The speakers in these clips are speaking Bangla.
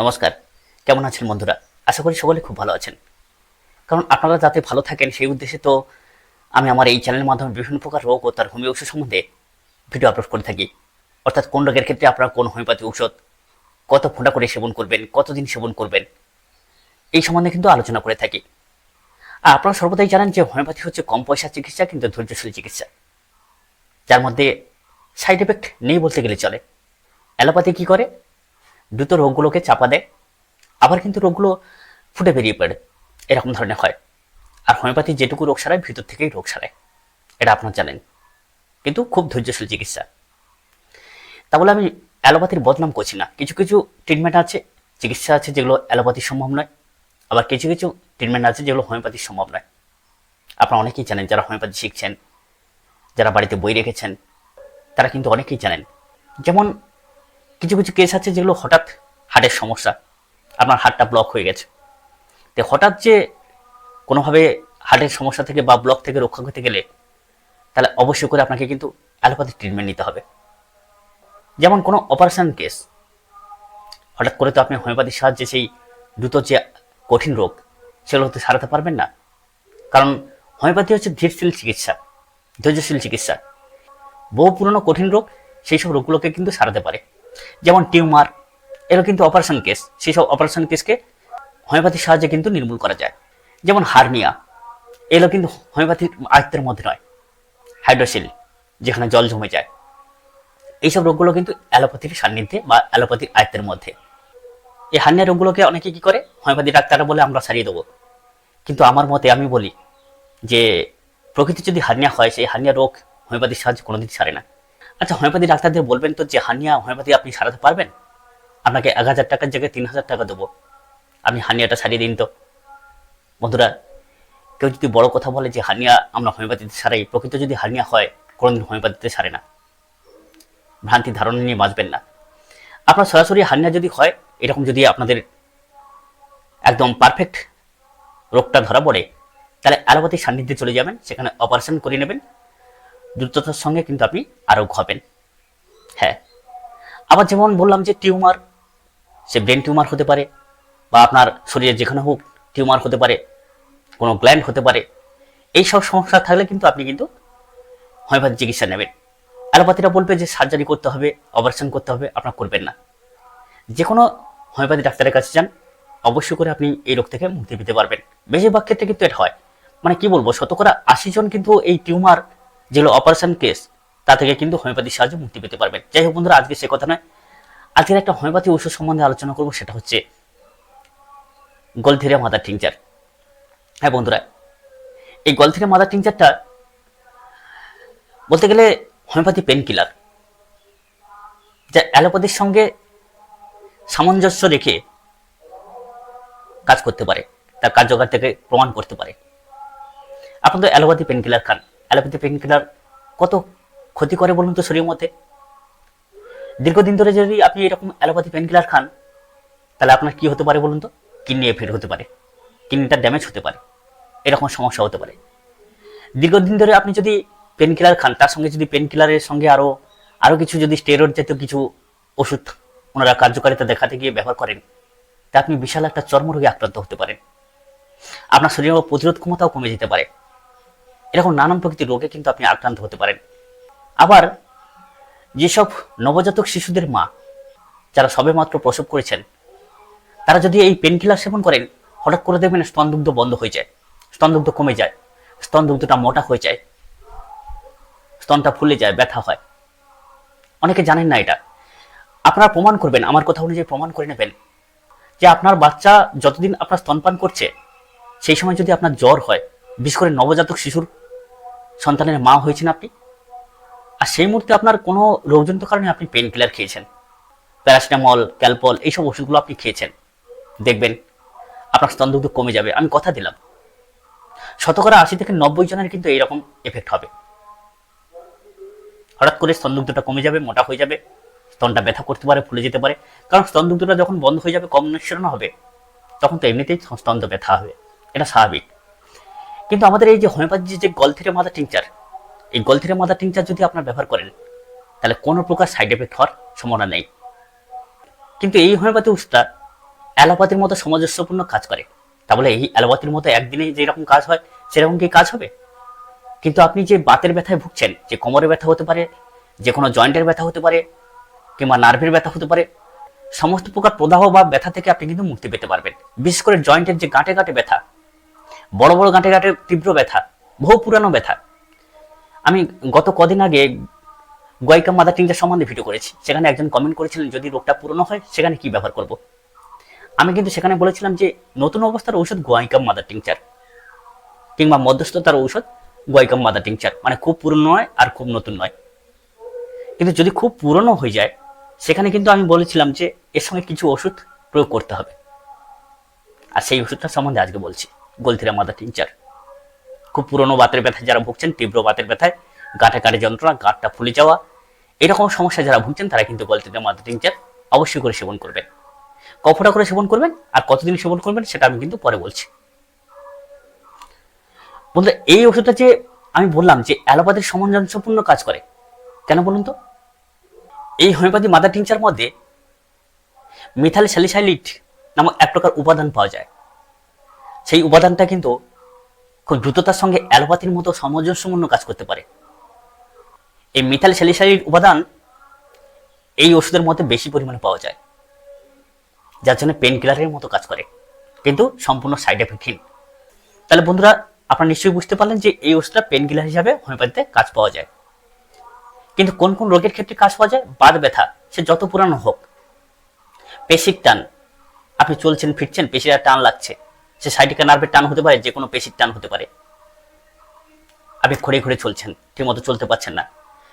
নমস্কার। কেমন আছেন বন্ধুরা? আশা করি সকলে খুব ভালো আছেন। কারণ আপনারা যাতে ভালো থাকেন, সেই উদ্দেশ্যে তো আমি আমার এই চ্যানেলের মাধ্যমে বিভিন্ন প্রকার রোগ ও তার হোমিও ওষুধ সম্বন্ধে ভিডিও আপলোড করে থাকি। অর্থাৎ কোন রোগের ক্ষেত্রে আপনারা কোন হোমিওপ্যাথি ঔষধ, কত ফোঁটা করে সেবন করবেন, কতদিন সেবন করবেন, এই সম্বন্ধে কিন্তু আলোচনা করে থাকি। আর আপনারা সর্বদাই জানেন যে হোমিওপ্যাথি হচ্ছে কম পয়সার চিকিৎসা কিন্তু ধৈর্যশীল চিকিৎসা। যার মধ্যে সাইড এফেক্ট নেই বলতে গেলে চলে। অ্যালোপ্যাথি কি করে? দ্রুত রোগগুলোকে চাপা দেয়, আবার কিন্তু রোগগুলো ফুটে বেরিয়ে পড়ে। এরকম ধরনের হয়। আর হোমিওপ্যাথি যেটুকু রোগ সারায়, ভিতর থেকেই রোগ সারায়। এটা আপনার জানেন। কিন্তু খুব ধৈর্যশীল চিকিৎসা। তা বলে আমি অ্যালোপ্যাথির বদনাম করছি না। কিছু কিছু ট্রিটমেন্ট আছে, চিকিৎসা আছে যেগুলো অ্যালোপ্যাথি সম্ভব নয়। আবার কিছু কিছু ট্রিটমেন্ট আছে যেগুলো হোমিওপ্যাথি সম্ভব নয়। আপনারা অনেকেই জানেন, যারা হোমিওপ্যাথি শিখছেন, যারা বাড়িতে বই রেখেছেন, তারা কিন্তু অনেকেই জানেন। যেমন কিছু কিছু কেস আছে যেগুলো হঠাৎ হার্টের সমস্যা, আপনার হার্টটা ব্লক হয়ে গেছে। তো হঠাৎ যে কোনোভাবে হার্টের সমস্যা থেকে বা ব্লক থেকে রক্ষা করতে গেলে, তাহলে অবশ্যই করে আপনাকে কিন্তু অ্যালোপ্যাথিক ট্রিটমেন্ট নিতে হবে। যেমন কোনো অপারেশন কেস হঠাৎ করে তো আপনি হোমিওপ্যাথির সাহায্যে সেই দ্রুত যে কঠিন রোগ, সেগুলো হতে সারাতে পারবেন না। কারণ হোমিওপ্যাথি হচ্ছে ধীরশীল চিকিৎসা, ধৈর্যশীল চিকিৎসা। বহু পুরনো কঠিন রোগ, সেই সব রোগগুলোকে কিন্তু সারাতে পারে। যেমন টিউমার এগুলো কিন্তু অপারেশন কেস সেই সব অপারেশন কেসকে হোমিওপ্যাথির সাহায্যে কিন্তু নির্মূল করা যায়। যেমন হার্নিয়া এগুলো কিন্তু হোমিওপ্যাথির আয়ত্তের মধ্যে নয় হাইড্রোসিল যেখানে জল জমে যায়। এইসব রোগগুলো কিন্তু অ্যালোপ্যাথির সান্নিধ্যে বা অ্যালোপ্যাথির আয়ত্তের মধ্যে। এই হার্নিয়া রোগগুলোকে অনেকে কি করে? হোমিওপ্যাথি ডাক্তাররা বলে, আমরা সারিয়ে দেবো। কিন্তু আমার মতে আমি বলি যে প্রকৃতি যদি হার্নিয়া হয়, সেই হার্নিয়া রোগ হোমিওপ্যাথির সাহায্যে কোনোদিন সারে না। আচ্ছা হোমিওপ্যাথি ডাক্তারদের বলবেন তো যে, হানিয়া, হোমিওপ্যাথি আপনি সারাতে পারবেন? আপনাকে এক হাজার টাকার জায়গায় তিন হাজার টাকা দেবো। আপনি হানিয়াটা সারিয়ে দিন তো। বন্ধুরা, কেউ যদি বড় কথা বলে যে, হানিয়া আমরা হোমিওপ্যাথিতে সারাই, প্রকৃত যদি হানিয়া হয়, কোনোদিন হোমিওপ্যাথিতে সারে না। ভ্রান্তি ধারণা নিয়ে বাঁচবেন না। আপনার সরাসরি হানিয়া যদি হয়, এরকম যদি আপনাদের একদম পারফেক্ট রোগটা ধরা পড়ে, তাহলে অ্যালোপ্যাথির সান্নিধ্যে চলে যাবেন, সেখানে অপারেশন করে নেবেন। দ্রুততার সঙ্গে কিন্তু আপনি আরোগ্য হবেন। হ্যাঁ। আবার যেমন বললাম যে টিউমার, সে ব্রেন টিউমার হতে পারে বা আপনার শরীরে যেখানে হোক টিউমার হতে পারে, কোনো গ্ল্যান্ড হতে পারে। এই সব সমস্যা থাকলে কিন্তু আপনি কিন্তু হোমিওপ্যাথি চিকিৎসা নেবেন। অ্যালোপ্যাথিরা বলবে যে সার্জারি করতে হবে, অপারেশন করতে হবে, আপনার করবেন না। যে কোনো হোমিওপ্যাথি ডাক্তারের কাছে যান, অবশ্যই করে আপনি এই রোগ থেকে মুক্তি পেতে পারবেন। বেশিরভাগ ক্ষেত্রে কিন্তু এটা হয়। মানে কি বলব, শতকরা আশি জন কিন্তু এই টিউমার যেগুলো অপারেশন কেস তা থেকে কিন্তু হোমিওপ্যাথির সাহায্যে মুক্তি পেতে পারবেন। যাই হোক বন্ধুরা, আজকে সে কথা নয়। আজকের একটা হোমিওপ্যাথি ওষুধ সম্বন্ধে আলোচনা করব, সেটা হচ্ছে গলথিরা মাদার টিংচার হ্যাঁ বন্ধুরা, এই গলথিরা মাদার টিংচারটা বলতে গেলে হোমিওপ্যাথি পেন কিলার যা অ্যালোপ্যাথির সঙ্গে সামঞ্জস্য রেখে কাজ করতে পারে, তার কার্যকারিতাকে প্রমাণ করতে পারে। আপনি তো অ্যালোপ্যাথি পেন কিলার খান। অ্যালোপ্যাথি পেন কিলার কত ক্ষতি করে বলুন তো শরীরের মধ্যে? দীর্ঘদিন ধরে যদি আপনি এরকম অ্যালোপ্যাথি পেন কিলার খান, তাহলে আপনার কি হতে পারে বলুন তো? কিডনি এফেক্ট হতে পারে। কিডনিটা ড্যামেজ হতে পারে। এরকম সমস্যা হতে পারে। দীর্ঘদিন ধরে আপনি যদি পেন কিলার খান, তার সঙ্গে যদি পেন কিলারের সঙ্গে আরও আরও কিছু যদি স্টেরয়েড জাতীয় কিছু ওষুধ ওনারা কার্যকারিতা দেখাতে গিয়ে ব্যবহার করেন, তা আপনি বিশাল একটা চর্মরোগে আক্রান্ত হতে পারেন। আপনার শরীরের প্রতিরোধ ক্ষমতাও কমে যেতে পারে। এরকম নানান প্রকৃতির রোগে কিন্তু আপনি আক্রান্ত হতে পারেন। আবার যেসব নবজাতক শিশুদের মা, যারা সবেমাত্র প্রসব করেছেন, তারা যদি এই পেনকিলার সেবন করেন, হঠাৎ করে দেখবেন স্তনদুগ্ধ বন্ধ হয়ে যায় স্তনদুগ্ধ কমে যায় স্তনদুগ্ধটা মোটা হয়ে যায়, স্তনটা ফুলে যায়, ব্যথা হয়। অনেকে জানেন না এটা। আপনারা প্রমাণ করবেন, আমার কথা অনুযায়ী প্রমাণ করে নেবেন যে আপনার বাচ্চা যতদিন আপনার স্তনপান করছে, সেই সময় যদি আপনার জ্বর হয়, বিশেষ করে নবজাতক শিশুর সন্তানের মা হয়েছেন আপনি? আর সেই মুহূর্তে আপনার কোনো রোগজনিত কারণে আপনি পেন কিলার খেয়েছেন? প্যারাসিটামল, ক্যালপল এইসব ওষুধগুলো আপনি খেয়েছেন? দেখবেন আপনার স্তনদুগ্ধ কমে যাবে। আমি কথা দিলাম। শতকরা আশি থেকে নব্বই জনের কিন্তু এইরকম এফেক্ট হবে। হঠাৎ করে স্তনদুগ্ধটা কমে যাবে, মোটা হয়ে যাবে, স্তনটা ব্যথা করতে পারে, ফুলে যেতে পারে। কারণ স্তনদুগ্ধটা যখন বন্ধ হয়ে যাবে কম নিঃসরণ হবে। তখন তো এমনিতেই স্তন ব্যথা হবে। এটা স্বাভাবিক। কিন্তু আমাদের এই যে হোমিওপ্যাথি যে গলথিরে মাদা টিংচার এই গলথিরে মাদা টিংচার যদি আপনার ব্যবহার করেন, তাহলে কোনো প্রকার সাইড এফেক্ট হওয়ার সম্ভাবনা নেই। কিন্তু এই হোমিওপ্যাথি ওষুধটা অ্যালোপ্যাথির মতো সামঞ্জস্যপূর্ণ কাজ করে। তা বলে এই অ্যালোপ্যাথির মতো একদিনে যেরকম কাজ হয়, সেরকম কি কাজ হবে? কিন্তু আপনি যে বাতের ব্যথায় ভুগছেন, যে কোমরের ব্যথা হতে পারে, যে কোনো জয়েন্টের ব্যথা হতে পারে, কিংবা নার্ভের ব্যথা হতে পারে, সমস্ত প্রকার প্রদাহ বা ব্যথা থেকে আপনি কিন্তু মুক্তি পেতে পারবেন। বিশেষ করে জয়েন্টের যে গাঁটে গাঁটে ব্যথা বড় বড় গাঁটে গাঁটে তীব্র ব্যথা, বহু পুরানো ব্যথা। আমি গত কদিন আগে গোয়াইকা মাদার টিংচার সম্বন্ধে ভিডিও করেছি, সেখানে একজন কমেন্ট করেছিলেন, যদি রোগটা পুরনো হয়, সেখানে কি ব্যবহার করব? আমি কিন্তু সেখানে বলেছিলাম যে, নতুন অবস্থার ঔষধ গোয়াইকাম মাদার টিংচার কিংবা মধ্যস্থতার ঔষধ গোয়াইকাম মাদার টিংচার মানে খুব পুরনো নয় আর খুব নতুন নয়। কিন্তু যদি খুব পুরনো হয়ে যায়, সেখানে কিন্তু আমি বলেছিলাম যে, এর সঙ্গে কিছু ওষুধ প্রয়োগ করতে হবে। আর সেই ওষুধটা সম্বন্ধে আজকে বলছি। গোলথিরা মাদার টিংচার খুব পুরনো বাতের ব্যথায় যারা ভুগছেন, তীব্র বাতের ব্যথায় গাঁটে কাটে যন্ত্রণা, গাঁটটা ফুলে যাওয়া, এরকম সমস্যা যারা ভুগছেন, তারা কিন্তু গোলথিরা মাদার টিংচার অবশ্যই করে সেবন করবেন। কফটা করে সেবন করবেন আর কতদিন সেবন করবেন সেটা আমি কিন্তু পরে বলছি। বন্ধুরা, এই ওষুধটা যে আমি বললাম যে অ্যালোপ্যাথির সামঞ্জস্যপূর্ণ কাজ করে, কেন বলুন তো? এই হোমিওপ্যাথি মাদার টিংচার মধ্যে মিথাইল স্যালিসাইলিট নামক এক প্রকার উপাদান পাওয়া যায়। সেই উপাদানটা কিন্তু খুব দ্রুততার সঙ্গে অ্যালোপ্যাথির মতো সামঞ্জস্যপূর্ণ কাজ করতে পারে। এই মিথাইল স্যালিসাইলিট উপাদান এই ওষুধের মধ্যে বেশি পরিমাণে পাওয়া যায়, যার জন্য পেন কিলারের মতো কাজ করে, কিন্তু সম্পূর্ণ সাইড এফেক্টহীন তাহলে বন্ধুরা, আপনারা নিশ্চয়ই বুঝতে পারলেন যে এই ওষুধটা পেন কিলার হিসাবে হোমিওপ্যাথিতে কাজ পাওয়া যায়। কিন্তু কোন কোন রোগের ক্ষেত্রে কাজ পাওয়া যায়? বাদ ব্যথা, সে যত পুরানো হোক। পেশির টান, আপনি চলছেন, ফিরছেন, পেশির টান লাগছে। সে সাইডিকা নার্ভের টান হতে পারে যে কোনো পেশির টান হতে পারে। আপনি ঘুরে ঘুরে চলছেন, ঠিকমতো চলতে পারছেন না।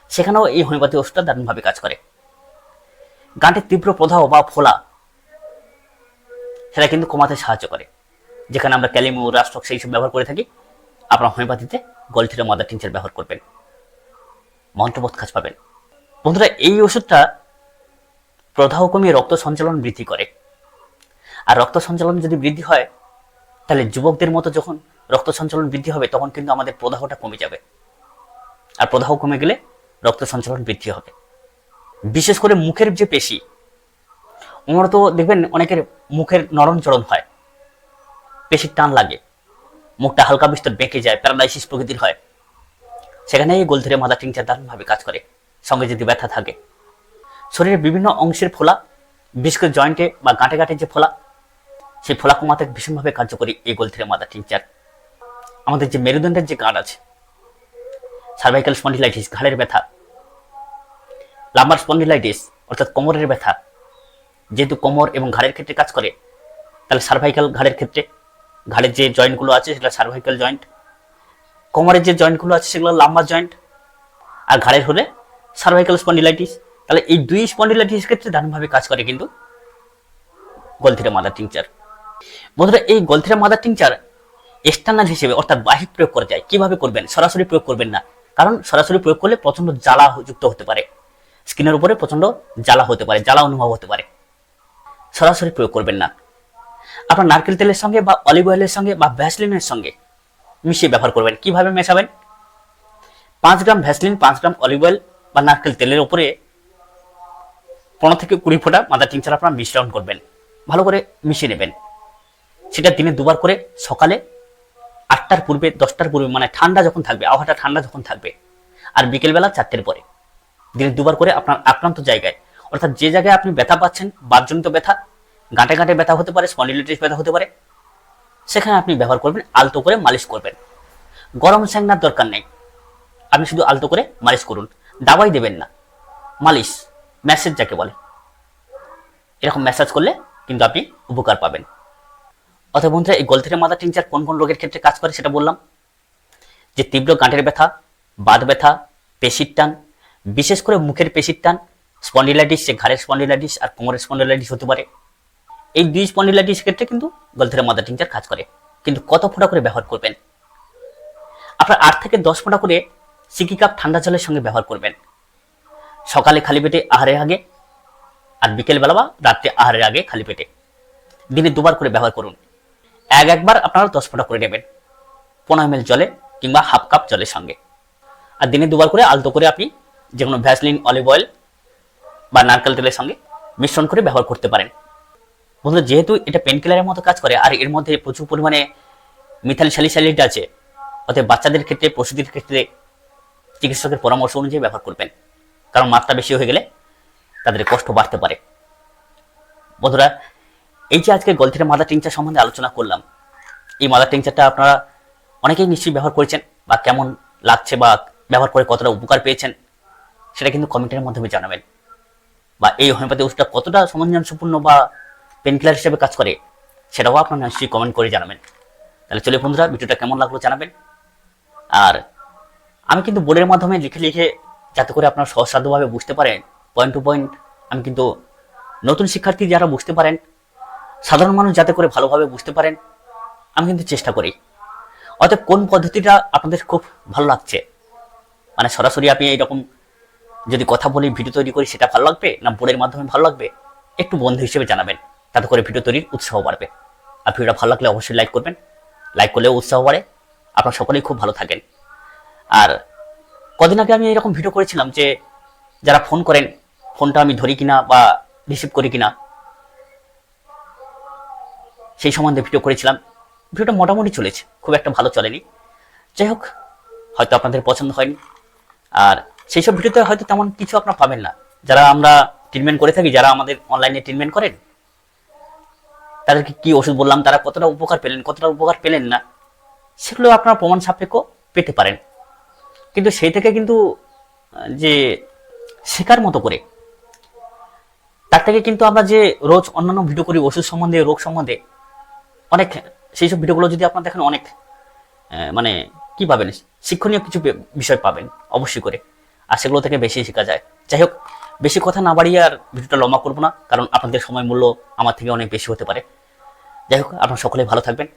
সেখানেও এই হোমিওপ্যাথি ওষুধটা দারুণভাবে কাজ করে। গাঁটের তীব্র প্রদাহ বা ফোলা, সেটা কিন্তু কমাতে সাহায্য করে। যেখানে আমরা ক্যালিমু, রাষ্ট্রক সেই সব ব্যবহার করে থাকি, আপনার হোমিওপ্যাথিতে গলথিরা, মাদার টিনচার ব্যবহার করবেন। মন্ত্রবোধ কাজ পাবেন। বন্ধুরা, এই ওষুধটা প্রদাহ কমিয়ে রক্ত সঞ্চালন বৃদ্ধি করে। আর রক্ত সঞ্চালন যদি বৃদ্ধি হয় তাহলে যুবকদের মতো যখন রক্ত সঞ্চালন বৃদ্ধি হবে, তখন কিন্তু আমাদের প্রদাহটা কমে যাবে। আর প্রদাহ কমে গেলে রক্ত সঞ্চালন বৃদ্ধি হবে। বিশেষ করে মুখের যে পেশি, ওনারা তো দেখবেন অনেকের মুখের নরম চরণ হয়, পেশির টান লাগে, মুখটা হালকা বিস্তর বেঁকে যায়, প্যারালাইসিস প্রকৃতির হয়। সেখানে এই গোল ধরে মাদা টিংচার দারুণভাবে কাজ করে, সঙ্গে যদি ব্যথা থাকে। শরীরের বিভিন্ন অংশের ফোলা, বিশেষ করে জয়েন্টে বা গাঁটে গাঁটে যে ফোলা সেই ফোলা কমাতে ভীষণভাবে কার্যকরী এই গোল ধরে মাদা টিংচার আমাদের যে মেরুদণ্ডের যে গাঁট আছে সার্ভাইকাল স্পন্ডিলাইটিস ঘাড়ের ব্যথা লাম্বার স্পন্ডিলাইটিস অর্থাৎ কোমরের ব্যথা, যেহেতু কোমর এবং ঘাড়ের ক্ষেত্রে কাজ করে, তাহলে সার্ভাইকাল ঘাড়ের ক্ষেত্রে, ঘাড়ের যে জয়েন্টগুলো আছে সেটা সার্ভাইকাল জয়েন্ট কোমরের যে জয়েন্টগুলো আছে সেগুলো লাম্বার জয়েন্ট আর ঘাড়ের হলে সার্ভাইকাল স্পন্ডিলাইটিস তাহলে এই দুই স্পন্ডিলাইটিস ক্ষেত্রে দারুণভাবে কাজ করে কিন্তু গলথিরা মাদার টিংচার বন্ধুরা, এই গলথিরা মাদার টিংচার এক্সটার্নাল হিসেবে অর্থাৎ বাহিক প্রয়োগ করা যায়। কীভাবে করবেন? সরাসরি প্রয়োগ করবেন না। কারণ সরাসরি প্রয়োগ করলে প্রচণ্ড জ্বালা যুক্ত হতে পারে। স্কিনের উপরে প্রচণ্ড জ্বালা হতে পারে, জ্বালা অনুভব হতে পারে। সরাসরি প্রয়োগ করবেন না। আপনার নারকেল তেলের সঙ্গে বা অলিভ অয়েলের সঙ্গে বা ভ্যাসলিনের সঙ্গে মিশিয়ে ব্যবহার করবেন। কীভাবে মেশাবেন? পাঁচ গ্রাম ভ্যাসলিন পাঁচ গ্রাম অলিভ অয়েল বা নারকেল তেলের উপরে পনেরো থেকে কুড়ি ফোঁটা মাদা টিংচার আপনার মিশ্রণ করবেন। ভালো করে মিশিয়ে নেবেন। সেটা দিনে দুবার করে সকালে আটটার পূর্বে, দশটার পূর্বে মানে ঠান্ডা যখন থাকবে, আবহাওয়াটা ঠান্ডা যখন থাকবে, আর বিকেলবেলা চারটের পরে, দিনে দুবার করে আপনার আক্রান্ত জায়গায়, অর্থাৎ যে জায়গায় আপনি ব্যথা পাচ্ছেন বাদজনিত ব্যথা, গাঁটে গাঁটে ব্যথা হতে পারে, স্পন্ডিলাইটিস ব্যথা হতে পারে, সেখানে আপনি ব্যবহার করবেন, আলতো করে মালিশ করবেন। গরম স্যাংনার দরকার নেই। আপনি শুধু আলতো করে মালিশ করুন। দাবাই দেবেন না। মালিশ, ম্যাসেজ যাকে বলে। এরকম ম্যাসাজ করলে কিন্তু আপনি উপকার পাবেন। অথবা বন্ধুরা, এই গলথিরে মাথা টিংচার কোন কোন রোগের ক্ষেত্রে কাজ করে সেটা বললাম। যে তীব্র গাঁটের ব্যথা, বাত ব্যথা, পেশির টান, বিশেষ করে মুখের পেশির টান, স্পন্ডিলাইটিস, যে ঘাড়ের স্পন্ডিলাইটিস আর কোমরের স্পন্ডিলাইটিস হতে পারে। এই দুই স্পন্ডিলাইটিস ক্ষেত্রে কিন্তু গলথিরা মাদা টিংচার কাজ করে। কিন্তু কত ফোঁটা করে ব্যবহার করবেন? আপনার আট থেকে দশ ফোঁটা করে সিকি কাপ ঠান্ডা জলের সঙ্গে ব্যবহার করবেন। সকালে খালি পেটে আহারের আগে আর বিকেলবেলা বা রাত্রে আহারের আগে খালি পেটে। দিনে দুবার করে ব্যবহার করুন। এক একবার আপনারা দশ ফোঁটা করে নেবেন। পনেরো এম জলে কিংবা হাফ কাপ জলের সঙ্গে। আর দিনে দুবার করে আলতো করে আপনি যে কোনো ভ্যাসলিন অলিভ অয়েল বা নারকেল তেলের সঙ্গে মিশ্রণ করে ব্যবহার করতে পারেন। বন্ধুরা, যেহেতু এটা পেন কিলারের মতো কাজ করে, আর এর মধ্যে প্রচুর পরিমাণে মিথাইল স্যালিসাইলেট আছে অর্থাৎ বাচ্চাদের ক্ষেত্রে, পশুদের ক্ষেত্রে চিকিৎসকের পরামর্শ অনুযায়ী ব্যবহার করবেন। কারণ মাত্রা বেশি হয়ে গেলে তাদের কষ্ট বাড়তে পারে। বন্ধুরা এই যে আজকে গলথির মাদার টিংচার সম্বন্ধে আলোচনা করলাম, এই মাদার টিংচারটা আপনারা অনেকেই নিশ্চয়ই ব্যবহার করেছেন বা কেমন লাগছে বা ব্যবহার করে কতটা উপকার পেয়েছেন, সেটা কিন্তু কমেন্টের মাধ্যমে জানাবেন। বা এই হোমিওপ্যাথি ওষুধটা কতটা সামঞ্জস্যপূর্ণ বা পেনকিলার হিসেবে কাজ করে, সেটাও আপনারা নিশ্চয়ই কমেন্ট করে জানাবেন। তাহলে চলে বন্ধুরা, ভিডিওটা কেমন লাগল জানাবেন। আর আমি কিন্তু বোর্ডের মাধ্যমে লিখে লিখে যাতে করে আপনারা সহজসাধ্যভাবে বুঝতে পারেন পয়েন্ট টু পয়েন্ট আমি কিন্তু নতুন শিক্ষার্থী যারা বুঝতে পারেন সাধারণ মানুষ যাতে করে ভালোভাবে বুঝতে পারেন, আমি কিন্তু চেষ্টা করি। অতএব কোন পদ্ধতিটা আপনাদের খুব ভালো লাগছে? মানে সরাসরি আপনি এইরকম যদি কথা বলি, ভিডিও তৈরি করি, সেটা ভালো লাগবে? না, বোর্ডের মাধ্যমে ভালো লাগবে? একটু বন্ধু হিসেবে জানাবেন, তাতে করে ভিডিও তৈরির উৎসাহ বাড়বে। আর ভিডিওটা ভালো লাগলে অবশ্যই লাইক করবেন। লাইক করলেও উৎসাহ বাড়ে। আপনারা সকলেই খুব ভালো থাকেন। আর কদিন আগে আমি এরকম ভিডিও করেছিলাম যে, যারা ফোন করেন, ফোনটা আমি ধরি কিনা বা রিসিভ করি কিনা সেই সম্বন্ধে ভিডিও করেছিলাম। ভিডিওটা মোটামুটি চলেছে, খুব একটা ভালো চলেনি। যাই হোক, হয়তো আপনাদের পছন্দ হয়নি। আর সেই সব ভিডিওতে হয়তো তেমন কিছু আপনারা পাবেন না। যারা আমরা ট্রিটমেন্ট করে থাকি, যারা আমাদের অনলাইনে ট্রিটমেন্ট করেন, তাদেরকে কি ওষুধ বললাম, তারা কতটা উপকার পেলেন, কতটা উপকার পেলেন না, সেগুলো আপনারা প্রমাণ সাপেক্ষ পেতে পারেন। কিন্তু সেই থেকে কিন্তু, যে শেখার মতো করে, তার থেকে কিন্তু আমরা যে রোজ অন্যান্য ভিডিও করি, ওষুধ সম্বন্ধে, রোগ সম্বন্ধে অনেক, সেই সব ভিডিওগুলো যদি আপনার দেখেন, অনেক মানে কি পাবেন? শিক্ষণীয় কিছু বিষয় পাবেন, অবশ্যই করে। আর সেগুলো থেকে বেশি শেখা যায়। যাই হোক, বেশি কথা না বাড়িয়ে আর ভিডিওটা লম্বা করব না, কারণ আপনাদের সময় মূল্য আমার থেকে অনেক বেশি হতে পারে। যাই হোক, আপনারা সকলে ভালো থাকবেন।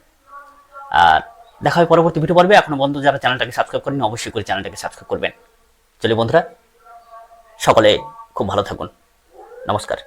আর দেখা হয় পরবর্তী ভিডিও পর্বে। এখনও বন্ধু যারা চ্যানেলটাকে সাবস্ক্রাইব করেন অবশ্যই করে চ্যানেলটাকে সাবস্ক্রাইব করবেন। চলে বন্ধুরা, সকলে খুব ভালো থাকুন। নমস্কার।